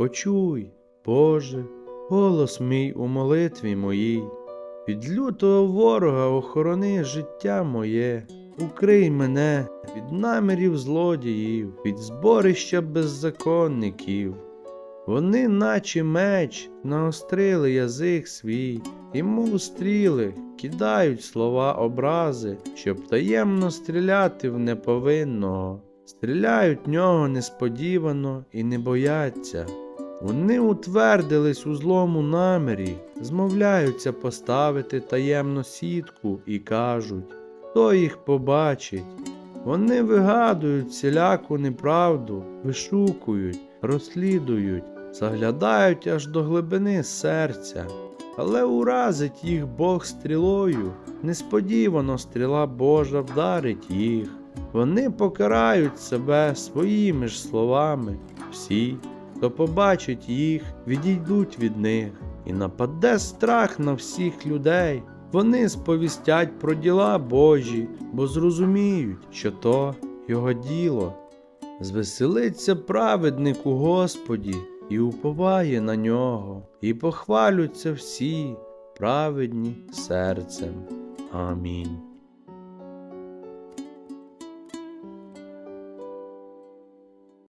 Почуй, Боже, голос мій у молитві моїй. Від лютого ворога охорони життя моє, укрий мене від намірів злодіїв, від зборища беззаконників. Вони, наче меч, наострили язик свій, і мов стріли, кидають слова образи, щоб таємно стріляти в неповинного. Стріляють в нього несподівано і не бояться. Вони утвердились у злому намірі, змовляються поставити таємну сітку і кажуть, хто їх побачить. Вони вигадують всіляку неправду, вишукують, розслідують, заглядають аж до глибини серця. Але уразить їх Бог стрілою, несподівано стріла Божа вдарить їх. Вони покарають себе своїми ж словами. Всі, хто побачить їх, відійдуть від них, і нападе страх на всіх людей. Вони сповістять про діла Божі, бо зрозуміють, що то його діло. Звеселиться праведник у Господі і уповає на нього, і похвалються всі праведні серцем. Амінь.